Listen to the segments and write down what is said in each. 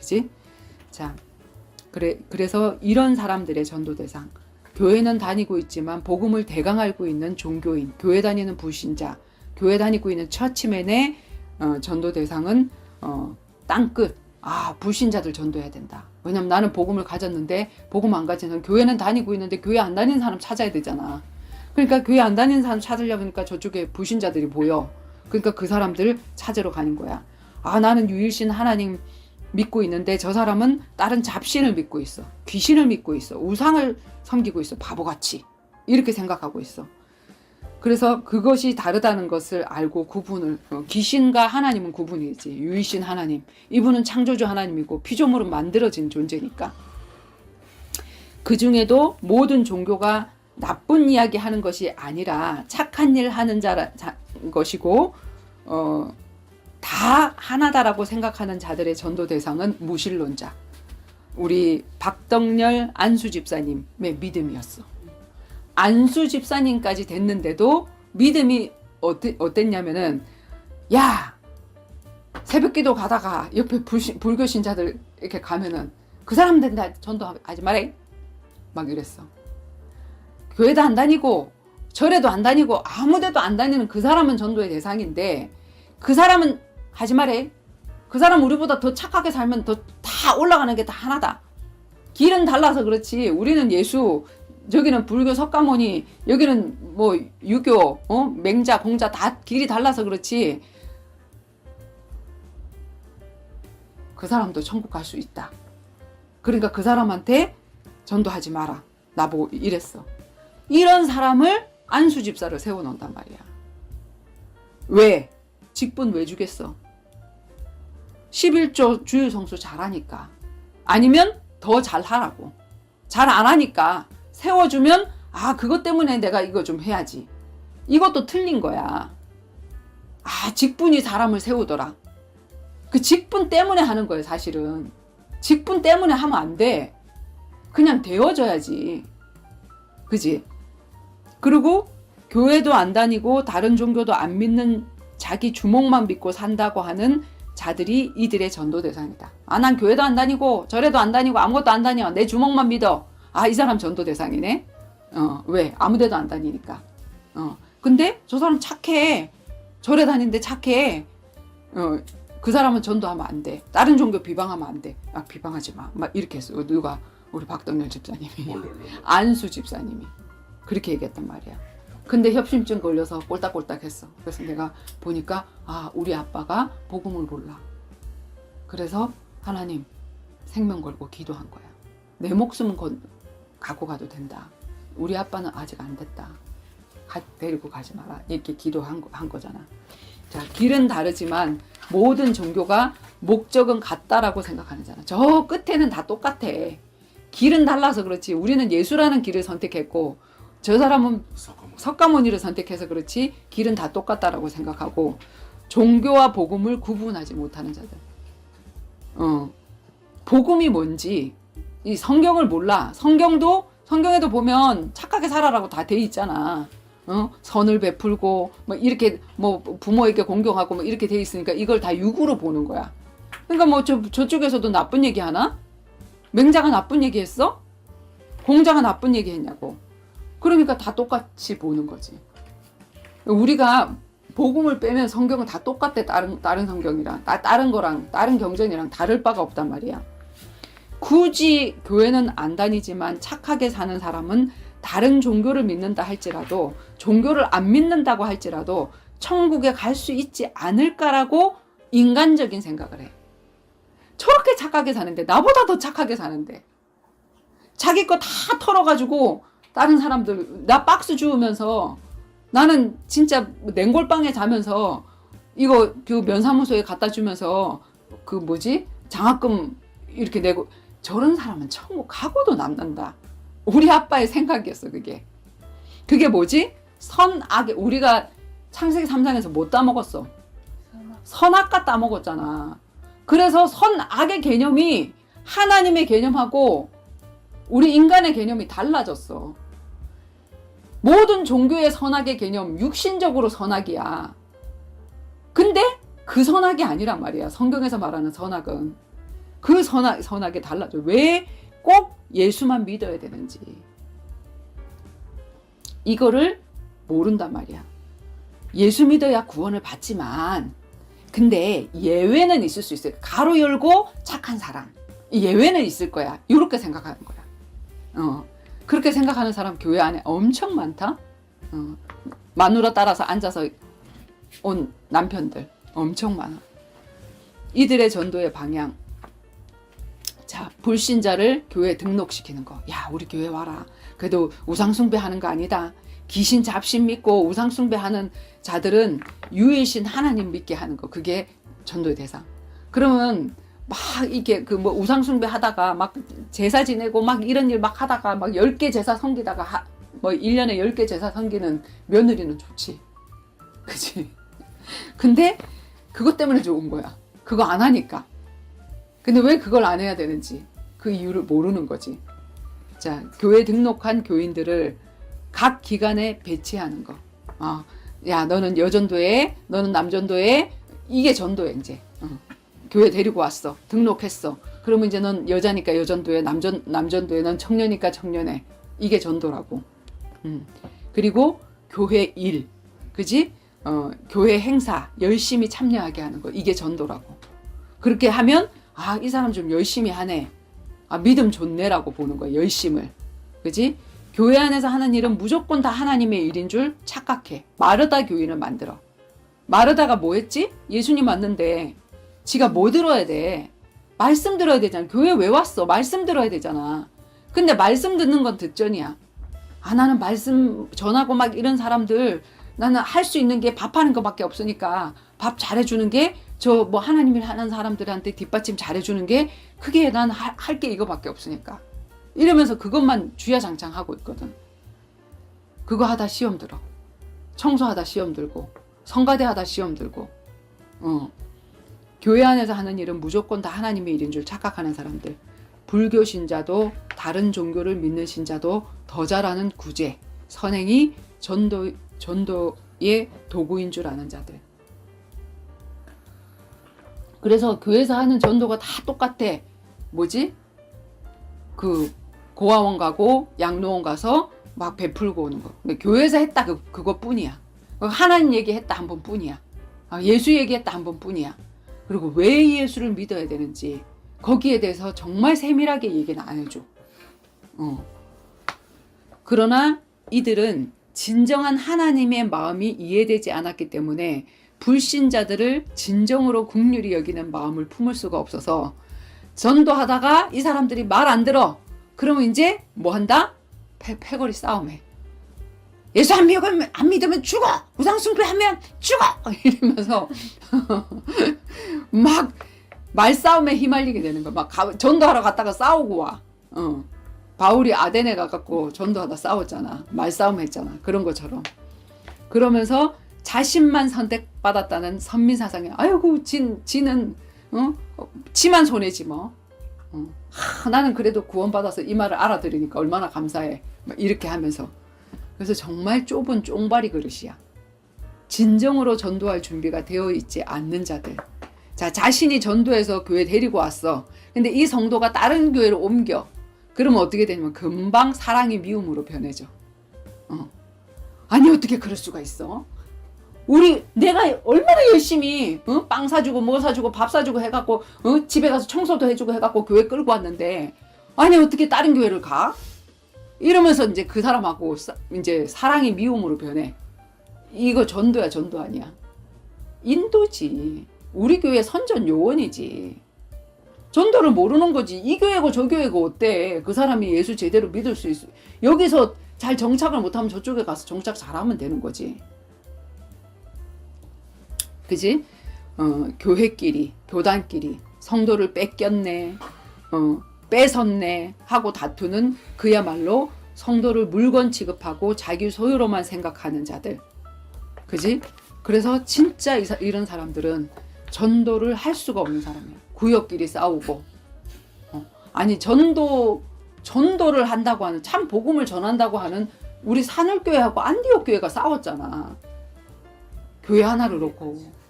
그지? 자, 그래 그래서 이런 사람들의 전도 대상. 교회는 다니고 있지만 복음을 대강 알고 있는 종교인, 교회 다니는 불신자, 교회 다니고 있는 처치맨의 어, 전도 대상은 어, 땅끝. 아, 불신자들 전도해야 된다. 왜냐면 나는 복음을 가졌는데 복음 안 가지는 교회는 다니고 있는데 교회 안 다니는 사람 찾아야 되잖아. 그러니까 교회 안 다니는 사람 찾으려고 하니까 저쪽에 불신자들이 보여. 그러니까 그 사람들 찾으러 가는 거야. 아, 나는 유일신 하나님 믿고 있는데 저 사람은 다른 잡신을 믿고 있어. 귀신을 믿고 있어. 우상을 섬기고 있어. 바보같이. 이렇게 생각하고 있어. 그래서 그것이 다르다는 것을 알고 구분을 어, 귀신과 하나님은 구분이지 유이신 하나님 이분은 창조주 하나님이고 피조물은 만들어진 존재니까 그 중에도 모든 종교가 나쁜 이야기 하는 것이 아니라 착한 일 하는 자, 자 것이고 어, 다 하나다라고 생각하는 자들의 전도 대상은 무신론자. 우리 박덕렬 안수 집사님의 믿음이었어. 안수 집사님까지 됐는데도 믿음이 어땠, 어땠냐면은 야 새벽기도 가다가 옆에 불교 신자들 이렇게 가면은 그 사람들 다 전도하지 말해. 막 이랬어. 교회도 안 다니고 절에도 안 다니고 아무데도 안 다니는 그 사람은 전도의 대상인데 그 사람은 하지 말해. 그 사람 우리보다 더 착하게 살면 더 다 올라가는 게 다 하나다. 길은 달라서 그렇지. 우리는 예수 저기는 불교 석가모니 여기는 뭐 유교 어? 맹자 공자 다 길이 달라서 그렇지. 그 사람도 천국 갈 수 있다. 그러니까 그 사람한테 전도하지 마라. 나보고 이랬어. 이런 사람을 안수 집사를 세워 놓는단 말이야. 왜? 직분 왜 주겠어 11조 주일 성수 잘하니까. 아니면 더 잘하라고. 잘 안 하니까 세워주면 아 그것 때문에 내가 이거 좀 해야지. 이것도 틀린 거야. 아 직분이 사람을 세우더라. 그 직분 때문에 하는 거예요 사실은. 직분 때문에 하면 안 돼. 그냥 되어져야지. 그지? 그리고 교회도 안 다니고 다른 종교도 안 믿는 자기 주목만 믿고 산다고 하는 자들이 이들의 전도 대상이다. 아, 난 교회도 안 다니고 절에도 안 다니고 아무것도 안 다녀. 내 주먹만 믿어. 아, 이 사람 전도 대상이네. 어, 왜? 아무데도 안 다니니까. 어, 근데 저 사람 착해. 절에 다니는데 착해. 어, 그 사람은 전도하면 안 돼. 다른 종교 비방하면 안 돼. 아, 비방하지 마. 막 이렇게 했어. 누가? 우리 박덕렬 집사님이. 안수 집사님이. 그렇게 얘기했단 말이야. 근데 협심증 걸려서 꼴딱꼴딱 했어. 그래서 내가 보니까, 아, 우리 아빠가 복음을 몰라. 그래서 하나님, 생명 걸고 기도한 거야. 내 목숨은 건, 갖고 가도 된다. 우리 아빠는 아직 안 됐다. 가, 데리고 가지 마라. 이렇게 기도한 거, 한 거잖아. 자, 길은 다르지만 모든 종교가 목적은 같다라고 생각하는잖아. 저 끝에는 다 똑같아. 길은 달라서 그렇지. 우리는 예수라는 길을 선택했고, 저 사람은 석가모니를 선택해서 그렇지 길은 다 똑같다라고 생각하고 종교와 복음을 구분하지 못하는 자들. 어. 복음이 뭔지 이 성경을 몰라. 성경도 성경에도 보면 착하게 살아라고 다 돼 있잖아. 어? 선을 베풀고 뭐 이렇게 뭐 부모에게 공경하고 뭐 이렇게 돼 있으니까 이걸 다 육으로 보는 거야. 그러니까 뭐 저, 저쪽에서도 나쁜 얘기 하나? 맹자가 나쁜 얘기 했어? 공자가 나쁜 얘기 했냐고. 그러니까 다 똑같이 보는 거지. 우리가 복음을 빼면 성경은 다 똑같대 다른 다른 성경이랑 다, 다른 거랑 다른 경전이랑 다를 바가 없단 말이야. 굳이 교회는 안 다니지만 착하게 사는 사람은 다른 종교를 믿는다 할지라도 종교를 안 믿는다고 할지라도 천국에 갈 수 있지 않을까라고 인간적인 생각을 해. 저렇게 착하게 사는데 나보다 더 착하게 사는데 자기 거 다 털어가지고 다른 사람들 나 박스 주우면서 나는 진짜 냉골방에 자면서 이거 그 면사무소에 갖다 주면서 그 뭐지 장학금 이렇게 내고 저런 사람은 천국 가고도 남는다. 우리 아빠의 생각이었어 그게. 그게 뭐지? 선악의 우리가 창세기 3장에서 못 따먹었어. 선악과 따먹었잖아. 그래서 선악의 개념이 하나님의 개념하고 우리 인간의 개념이 달라졌어. 모든 종교의 선악의 개념, 육신적으로 선악이야. 근데 그 선악이 아니란 말이야. 성경에서 말하는 선악은. 그 선하, 선하게 달라져. 왜 꼭 예수만 믿어야 되는지. 이거를 모른단 말이야. 예수 믿어야 구원을 받지만, 근데 예외는 있을 수 있어요. 가로 열고 착한 사람. 이 예외는 있을 거야. 이렇게 생각하는 거야. 어. 그렇게 생각하는 사람 교회 안에 엄청 많다. 어. 마누라 따라서 앉아서 온 남편들 엄청 많아. 이들의 전도의 방향. 자, 불신자를 교회에 등록시키는 거. 야, 우리 교회 와라. 그래도 우상숭배하는 거 아니다. 귀신 잡신 믿고 우상숭배하는 자들은 유일신 하나님 믿게 하는 거. 그게 전도의 대상. 그러면 막 이게 그 뭐 우상숭배 하다가 막 제사 지내고 막 이런 일 막 하다가 막 10개 제사 섬기다가 하, 뭐 1년에 10개 제사 섬기는 며느리는 좋지. 그치? 근데 그것 때문에 좋은 거야. 그거 안 하니까. 근데 왜 그걸 안 해야 되는지 그 이유를 모르는 거지. 자, 교회 등록한 교인들을 각 기관에 배치하는 거. 어, 야, 너는 여전도에, 너는 남전도에, 이게 전도야, 이제. 어. 교회 데리고 왔어. 등록했어. 그러면 이제 넌 여자니까 여전도에, 남전, 남전도에, 넌 청년이니까 청년에. 이게 전도라고. 음. 그리고 교회 일. 그지? 어, 교회 행사 열심히 참여하게 하는 거. 이게 전도라고. 그렇게 하면, 아, 이 사람 좀 열심히 하네. 아, 믿음 좋네라고 보는 거야. 열심을. 그지? 교회 안에서 하는 일은 무조건 다 하나님의 일인 줄 착각해. 마르다 교인을 만들어. 마르다가 뭐 했지? 예수님 왔는데 지가 뭐 들어야 돼? 말씀 들어야 되잖아. 교회 왜 왔어? 말씀 들어야 되잖아. 근데 말씀 듣는 건 득전이야. 아, 나는 말씀 전하고 막 이런 사람들 나는 할 수 있는 게 밥하는 것밖에 없으니까 밥 잘해주는 게 저 뭐 하나님 일 하는 사람들한테 뒷받침 잘해주는 게 그게 난 할 게 이거밖에 없으니까. 이러면서 그것만 주야장창 하고 있거든. 그거 하다 시험 들어. 청소하다 시험 들고, 성가대 하다 시험 들고, 어. 교회 안에서 하는 일은 무조건 다 하나님의 일인 줄 착각하는 사람들. 불교 신자도 다른 종교를 믿는 신자도 더 잘하는 구제, 선행이 전도, 전도의 도구인 줄 아는 자들. 그래서 교회에서 하는 전도가 다 똑같아. 뭐지? 그 고아원 가고 양로원 가서 막 베풀고 오는 거. 근데 교회에서 했다 그 그것뿐이야. 하나님 얘기했다 한 번뿐이야. 아, 예수 얘기했다 한 번뿐이야. 그리고 왜 예수를 믿어야 되는지 거기에 대해서 정말 세밀하게 얘기는 안 해줘. 어. 그러나 이들은 진정한 하나님의 마음이 이해되지 않았기 때문에 불신자들을 진정으로 국률이 여기는 마음을 품을 수가 없어서 전도하다가 이 사람들이 말 안 들어. 그러면 이제 뭐 한다? 패, 패거리 싸움해. 예수 안 믿으면, 안 믿으면 죽어! 우상숭배하면 죽어! 이러면서 막 말싸움에 휘말리게 되는 거야. 막 가- 전도하러 갔다가 싸우고 와. 어. 바울이 아덴에 가갖고 전도하다 싸웠잖아. 말싸움 했잖아. 그런 것처럼. 그러면서 자신만 선택받았다는 선민사상에 아이고 진, 지는 어? 지만 손해지 뭐. 어. 하, 나는 그래도 구원받아서 이 말을 알아들으니까 얼마나 감사해. 막 이렇게 하면서. 그래서 정말 좁은 쫑바리 그릇이야. 진정으로 전도할 준비가 되어 있지 않는 자들. 자, 자신이 전도해서 교회 데리고 왔어. 근데 이 성도가 다른 교회로 옮겨. 그러면 어떻게 되냐면 금방 사랑이 미움으로 변해져. 어. 아니, 어떻게 그럴 수가 있어? 우리 내가 얼마나 열심히 어? 빵 사주고 뭐 사주고 밥 사주고 해갖고 어? 집에 가서 청소도 해주고 해갖고 교회 끌고 왔는데 아니 어떻게 다른 교회를 가? 이러면서 이제 그 사람하고 사, 이제 사랑이 미움으로 변해. 이거 전도야 전도 아니야. 인도지. 우리 교회 선전 요원이지. 전도를 모르는 거지. 이 교회고 저 교회고 어때? 그 사람이 예수 제대로 믿을 수 있어. 여기서 잘 정착을 못하면 저쪽에 가서 정착 잘하면 되는 거지. 그지? 어, 교회끼리, 교단끼리 성도를 뺏겼네, 어, 뺏었네 하고 다투는 그야말로 성도를 물건 취급하고 자기 소유로만 생각하는 자들. 그지? 그래서 진짜 이런 사람들은 전도를 할 수가 없는 사람이야. 구역끼리 싸우고. 어, 아니, 전도, 전도를 한다고 하는, 참 복음을 전한다고 하는 우리 산울교회하고 안디옥 교회가 싸웠잖아. 교회 하나를 놓고.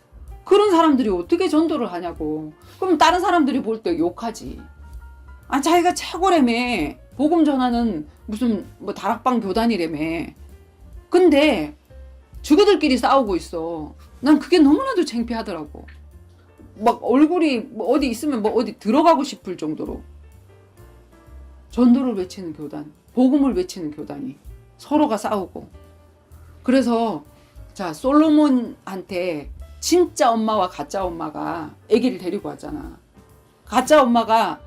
그런 사람들이 어떻게 전도를 하냐고. 그럼 다른 사람들이 볼 때 욕하지. 아, 자기가 최고라며. 복음 전하는 무슨 뭐 다락방 교단이라며. 근데 죽어들끼리 싸우고 있어. 난 그게 너무나도 창피하더라고. 막 얼굴이 뭐 어디 있으면 뭐 어디 들어가고 싶을 정도로. 전도를 외치는 교단, 복음을 외치는 교단이 서로가 싸우고. 그래서 자 솔로몬한테 진짜 엄마와 가짜 엄마가 아기를 데리고 왔잖아. 가짜 엄마가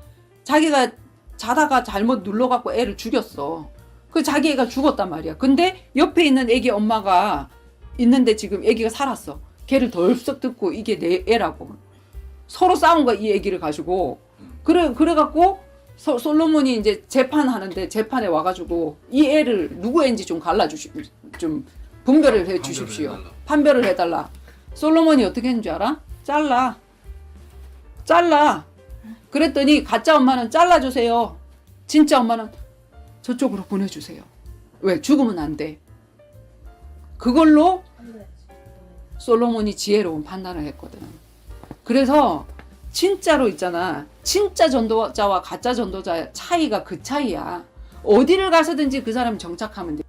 자기가 자다가 잘못 눌러갖고 애를 죽였어. 그 자기 애가 죽었단 말이야. 근데 옆에 있는 애기 엄마가 있는데 지금 애기가 살았어. 걔를 덜썩 듣고 이게 내 애라고. 서로 싸운 거야 이 애기를 가지고. 그래 그래갖고 소- 솔로몬이 이제 재판하는데 재판에 와가지고 이 애를 누구 애인지 좀 갈라주시 좀 분별을 해 주십시오. 해달라. 판별을 해달라. 솔로몬이 어떻게 했는 줄 알아? 잘라. 잘라. 그랬더니 가짜 엄마는 잘라주세요. 진짜 엄마는 저쪽으로 보내주세요. 왜? 죽으면 안 돼. 그걸로 솔로몬이 지혜로운 판단을 했거든. 그래서 진짜로 있잖아. 진짜 전도자와 가짜 전도자의 차이가 그 차이야. 어디를 가서든지 그 사람 정착하면 돼.